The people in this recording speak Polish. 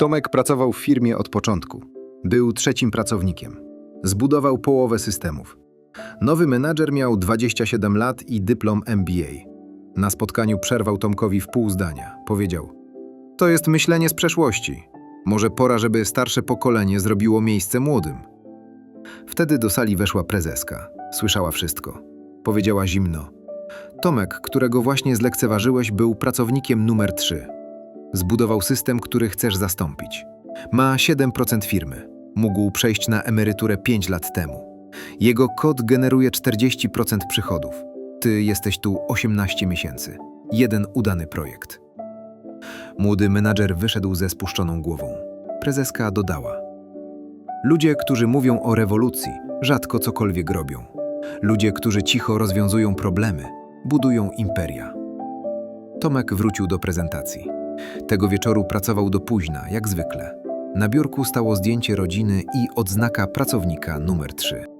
Tomek pracował w firmie od początku. Był trzecim pracownikiem. Zbudował połowę systemów. Nowy menadżer miał 27 lat i dyplom MBA. Na spotkaniu przerwał Tomkowi w pół zdania. Powiedział: To jest myślenie z przeszłości. Może pora, żeby starsze pokolenie zrobiło miejsce młodym. Wtedy do sali weszła prezeska. Słyszała wszystko. Powiedziała zimno: Tomek, którego właśnie zlekceważyłeś, był pracownikiem numer 3. Zbudował system, który chcesz zastąpić. Ma 7% firmy. Mógł przejść na emeryturę 5 lat temu. Jego kod generuje 40% przychodów. Ty jesteś tu 18 miesięcy. Jeden udany projekt. Młody menadżer wyszedł ze spuszczoną głową. Prezeska dodała: Ludzie, którzy mówią o rewolucji, rzadko cokolwiek robią. Ludzie, którzy cicho rozwiązują problemy, budują imperia. Tomek wrócił do prezentacji. Tego wieczoru pracował do późna, jak zwykle. Na biurku stało zdjęcie rodziny i odznaka pracownika numer 3.